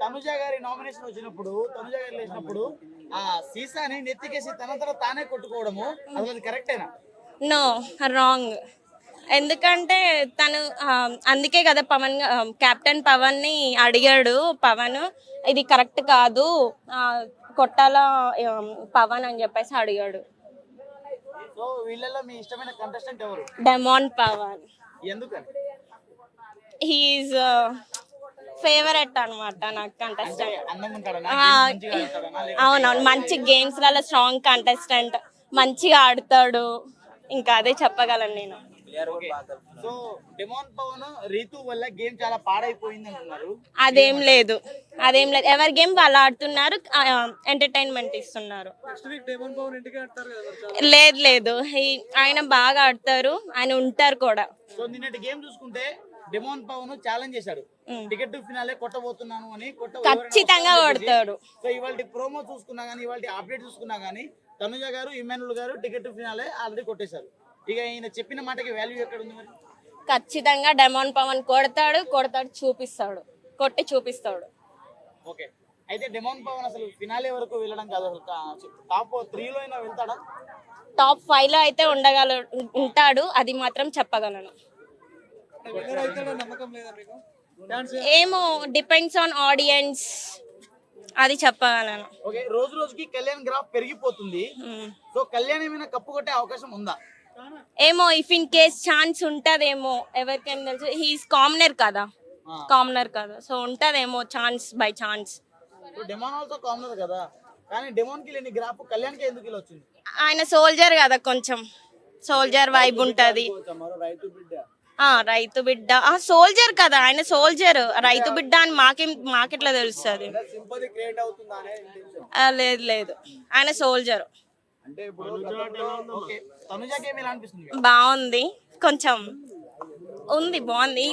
తనుజ గారి నామినేషన్ వచ్చినప్పుడు తనుజ గారు లేచినప్పుడు ఆ సీసాని నెత్తికేసి తనంతట తానే కొట్టుకోవడము అసలు అది కరెక్టేనా నో రాంగ్ ఎందుకంటే తను అందుకే కదా పవన్ కెప్టెన్ పవన్ని అడిగాడు. పవన్ ఇది కరెక్ట్ కాదు కొట్టాల పవన్ అని చెప్పేసి అడిగాడు. సో వీళ్ళలో మీ ఇష్టమైన కంటెస్టెంట్ ఎవరు? డెమాన్ పవన్ ఎందుకని? హీఈస్ ఫేవరెట్ అన్నమాట నాకు కంటెస్టెంట్ అవునవును మంచి గేమ్స్లలో స్ట్రాంగ్ కంటెస్టెంట్ మంచిగా ఆడతాడు. ఇంకా అదే చెప్పగలను నేను. Okay. So demon Pavan Rithu వల్ల గేమ్ చాలా పాడైపోయింది అంటున్నారు. అదేం లేదు. అదేం లేదు. ఎవరి గేమ్ వాళ్ళు ఆడుతున్నారు? ఎంటర్టైన్మెంట్ ఇస్తున్నారు. లేదు లేదు. ఆయన బాగా ఆడతారు. ఆయన ఉంటారు కూడా. సో నిన్నటి గేమ్ చూసుకుంటే డెమోన్ పవన్ ఛాలెంజ్ చేశాడు. టికెట్ టు ఫినాలే కొట్టబోతున్నాను అని కొట్ట ఖచ్చితంగా కొడతాడు. సో ఇవాళ ప్రోమో చూసుకున్నా గానీ ఇవాళ అప్డేట్ చూసుకున్నా గానీ తనుజ గారు ఇమానుల్ గారు టికెట్ టు ఫినాలే ఆల్రెడీ కొట్టేశారు. ఇక ఈయన చెప్పిన మాటకి వాల్యూ ఎక్కడ ఉంది మరి? ఖచ్చితంగా డెమాన్ పవన్ కొడతాడు కొడతాడు చూపిస్తాడు. కొట్టి చూపిస్తాడు. ఓకే. అయితే డెమోన్ పవన్ అసలు ఫినాలే వరకు వెళ్ళడం కాదు అసలు. టాప్ త్రీలో అయినా వెళ్తాడా? టాప్ ఫైవ్లో అయితే ఉండగల ఉంటాడు. అది మాత్రం చెప్పగలను. ఏమో డిపెండ్స్ ఆన్ ఆడియన్స్ అది చెప్పగలను. ఓకే రోజు రోజుకి కళ్యాణ్ గ్రాఫ్ పెరిగిపోతుంది. సో కళ్యాణ్ ఏమైనా కప్పు కొట్టే అవకాశం ఉందా? ఏమో ఇఫ్ ఇన్ కేస్ ఛాన్స్ ఉంటదేమో ఎవరికైనా తెలుసు. హీస్ కామనర్ కదా. కామనర్ కదా. సో ఉంటదేమో chance by chance demon also commoner కదా. కానీ డెమోన్కి లేని గ్రాఫ్ కళ్యాణ్కి ఎందుకు ఇలా వచ్చింది? ఆయన సోల్జర్ కదా కొంచెం. సోల్జర్ వైబ్ ఉంటది. ఆ రైతు బిడ్డ. ఆ సోల్జర్ కదా ఆయన సోల్జర్ రైతు బిడ్డ అని మాకేం మాకెట్లా తెలుస్తుంది? లేదు లేదు. ఆయన సోల్జర్ బాగుంది. కొంచెం ఉంది బాగుంది.